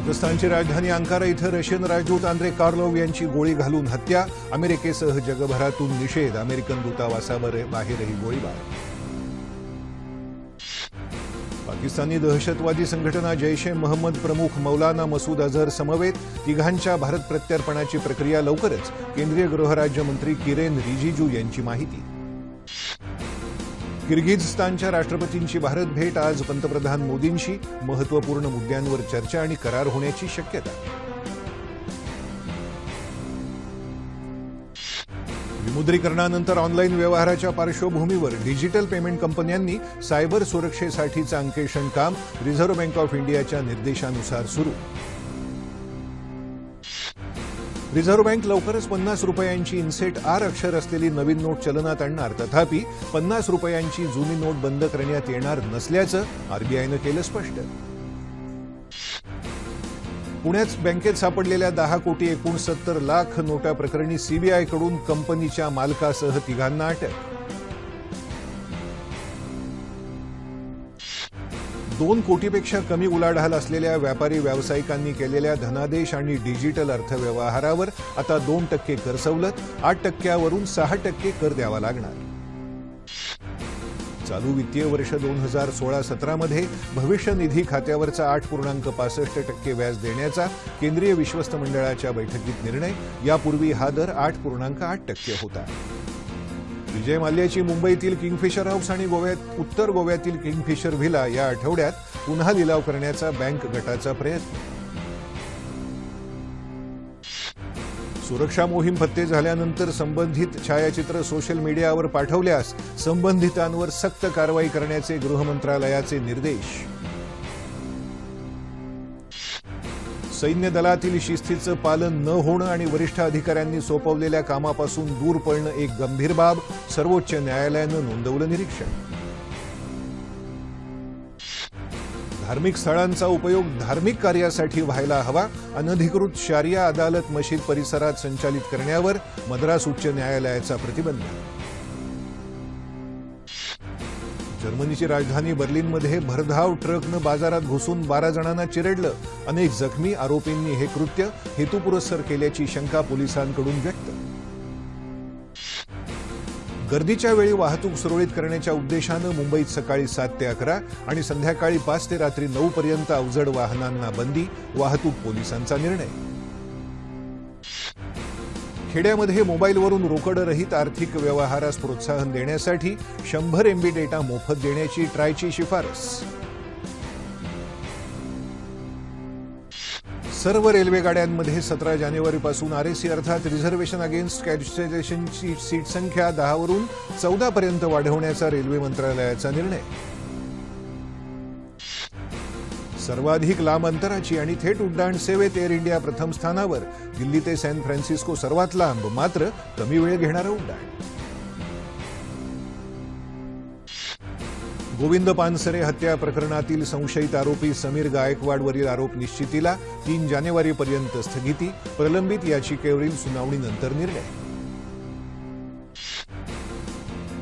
कझाकस्तानची राजधानी अंकारा इथं रशियन राजदूत आंद्रे कार्लोव यांची गोळी घालून हत्या. अमेरिकेसह जगभरातून निषेध. अमेरिकन दूतावासावर बाहेरही गोळीबार. पाकिस्तानी दहशतवादी संघटना जैश ए महम्मद प्रमुख मौलाना मसूद अझहर समवेत तिघांच्या भारत प्रत्यार्पणाची प्रक्रिया लवकरच केंद्रीय गृहराज्यमंत्री किरेन रिजिजू यांची माहिती. किर्गिझस्तानच्या राष्ट्रपतींची भारत भेट आज पंतप्रधान मोदींशी महत्त्वपूर्ण मुद्द्यांवर चर्चा आणि करार होण्याची शक्यता. विमुद्रीकरणानंतर ऑनलाईन व्यवहाराच्या पार्श्वभूमीवर डिजिटल पेमेंट कंपन्यांनी सायबर सुरक्षेसाठीचं अंकेषण काम रिझर्व्ह बँक ऑफ इंडियाच्या निर्देशानुसार सुरू. रिझर्व्ह बँक लवकरच पन्नास रुपयांची इन्सेट आर अक्षर असलेली नवीन नोट चलनात आणणार. तथापि पन्नास रुपयांची जुनी नोट बंद करण्यात येणार नसल्याचं आरबीआयनं केलं स्पष्ट. पुण्यात बँकेत सापडलेल्या दहा कोटी एकोणसत्तर लाख नोटा प्रकरणी सीबीआयकडून कंपनीच्या मालकासह तिघांना अटक. दोन कोटीपेक्षा कमी उलाढाल असलेल्या व्यापारी व्यावसायिकांनी केलेल्या धनादेश आणि डिजिटल अर्थव्यवहारावर आता दोन टक्के कर सवलत आठ टक्क्यावरून सहा टक्के कर द्यावा लागणार. चालू वित्तीय वर्ष दोन हजार सोळा सतरामध्ये भविष्य निधी खात्यावरचा आठ पूर्णांक पासष्ट टक्के व्याज देण्याचा केंद्रीय विश्वस्त मंडळाच्या बैठकीत निर्णय यापूर्वी हा दर आठ पूर्णांक आठ टक्के होता. विजय माल्याची मुंबईतील किंगफिशर हाऊस आणि गोव्यात उत्तर गोव्यातील किंगफिशर व्हिला या आठवड्यात पुन्हा लिलाव करण्याचा बँक गटाचा प्रयत्न. सुरक्षा मोहीम फत्ते झाल्यानंतर संबंधित छायाचित्र सोशल मीडियावर पाठवल्यास संबंधितांवर सक्त कारवाई करण्याचे गृह मंत्रालयाचे निर्देश. सैन्य दलातील शिस्तीचं पालन न होणं आणि वरिष्ठ अधिकाऱ्यांनी सोपवलेल्या कामापासून दूर पडणं एक गंभीर बाब सर्वोच्च न्यायालयानं नोंदवलं निरीक्षण. धार्मिक स्थळांचा उपयोग धार्मिक कार्यासाठी व्हायला हवा. अनधिकृत शारिया अदालत मशीद परिसरात संचालित करण्यावर मद्रास उच्च न्यायालयाचा प्रतिबंध. जर्मनीची राजधानी बर्लिनमध्ये भरधाव ट्रकनं बाजारात घुसून बारा जणांना चिरडलं. अनेक जखमी आरोपींनी हे कृत्य हेतुपुरस्सर केल्याची शंका पोलिसांकडून व्यक्त. गर्दीच्या वेळी वाहतूक सुरळीत करण्याच्या उद्देशानं मुंबईत सकाळी सात ते अकरा आणि संध्याकाळी पाच ते रात्री नऊ पर्यंत अवजड वाहनांना बंदी वाहतूक पोलिसांचा निर्णय. खेड्यामध्ये मोबाईलवरून रोकडरहित आर्थिक व्यवहारास प्रोत्साहन देण्यासाठी शंभर एमबी डेटा मोफत देण्याची ट्रायची शिफारस. सर्व रेल्वे गाड्यांमध्ये सतरा जानेवारीपासून आरएसी अर्थात रिझर्वेशन अगेन्स्ट कॅन्सलेशनची सीट संख्या दहावरून चौदापर्यंत वाढवण्याचा रेल्वे मंत्रालयाचा निर्णय. सर्वाधिक लांब अंतराची आणि थेट उड्डाण सेवेत एअर इंडिया प्रथम स्थानावर. दिल्ली ते सॅन फ्रान्सिस्को सर्वात लांब मात्र कमी वेळ घेणारं उड्डाण. गोविंद पानसरे हत्या प्रकरणातील संशयित आरोपी समीर गायकवाडवरील आरोप निश्चितीला तीन जानेवारीपर्यंत स्थगिती प्रलंबित याचिकेवरील सुनावणीनंतर निर्णय.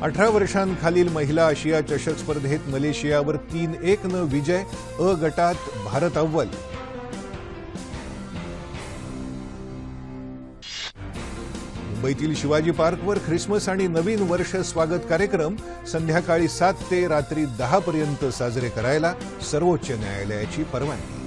अठरा वर्षांखालील महिला आशिया चषक स्पर्धेत मलेशियावर तीन एक न विजय अ गटात भारत अव्वल. मुंबईतील शिवाजी पार्कवर ख्रिसमस आणि नवीन वर्ष स्वागत कार्यक्रम संध्याकाळी सात ते रात्री दहा पर्यंत साजरे करायला सर्वोच्च न्यायालयाची परवानगी.